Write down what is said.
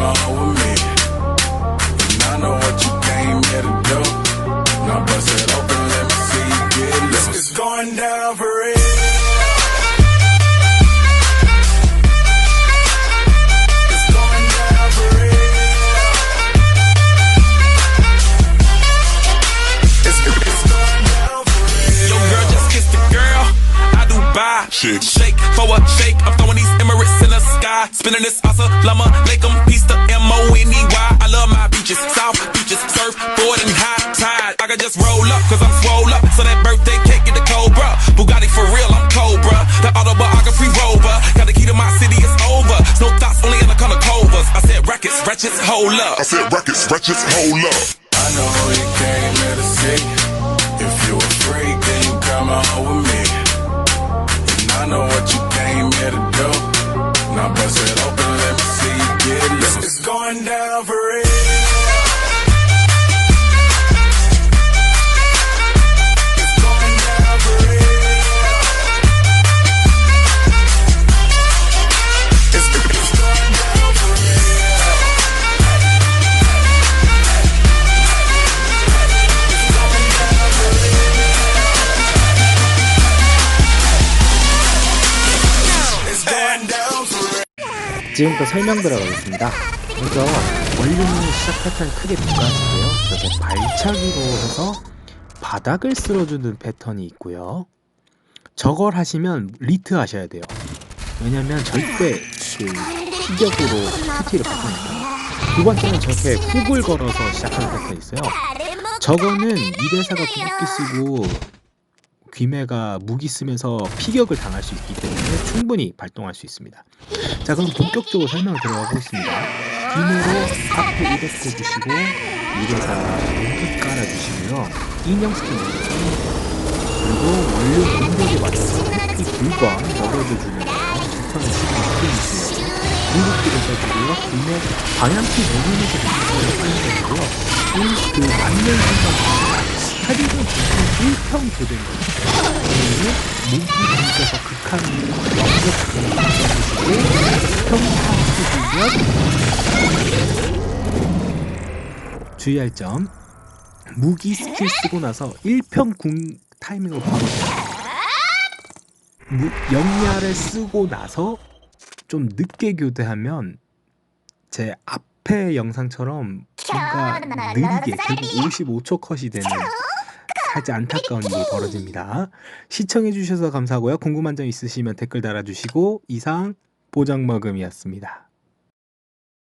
come on with me. And I know what you came here to do. Now bust it open, let me see you get loose. Going down for buy. Shake. Shake for a shake. I'm throwing these Emirates in the sky. Spinning this asa llama. Lake 'em, piece to M-O-N-E-Y. I love my beaches. South beaches. Surf, board, and high tide. I can just roll up, cause I'm swole up. So that birthday cake get the Cobra. Bugatti for real, I'm Cobra. The autobiography rover. Got the key to my city, it's over. No thoughts, only in the color covers. I said rackets, wretches, hold up. I said records, wretches, hold up. I know who you came here to see. If you a freak, then you come on with me. Now bust it open, let me see you get loose. It's going down for real. 지금부터 설명 들어가겠습니다. 먼저 원룸이 시작할 때는 크게 두 가지고요. 이렇게 발차기로 해서 바닥을 쓸어주는 패턴이 있고요. 저걸 하시면 리트 하셔야 돼요. 왜냐면 절대 그 피격으로 큐티를 바꾸니까. 두 번째는 저렇게 훅을 걸어서 시작하는 패턴이 있어요. 저거는 이대사가 궁극기 쓰고 귀매가 무기 쓰면서 피격을 당할 수 있기 때문에 충분히 발동할 수 있습니다. 자 그럼 본격적으로 설명을 들어가 보겠습니다. 귀매로 앞에 200 해주시고 이대사 몸끝 깔아주시고요. 인형 스킨. 그리고 원룸 공격에 맞춰서 이 불과 넣어줘주는 거예요. 패턴을 지금 스킨이고요. 궁극기를 써주고요. 귀매 방향키 하는 거고요. 이그 맞는 순간 스타일은 보통 1평 교된 거죠. 목이 근처에서 극한 완벽 공격을 평타 쓰시면 주의할 점 무기 스킬 쓰고 나서 1평 궁 타이밍으로 바로 무, 영야를 쓰고 나서 좀 늦게 교대하면 제 앞에 영상처럼 뭔가 느리게 결국 55초 컷이 되는 살짝 안타까운 일이 벌어집니다. 시청해주셔서 감사하고요. 궁금한 점 있으시면 댓글 달아주시고 이상 보장먹음이었습니다.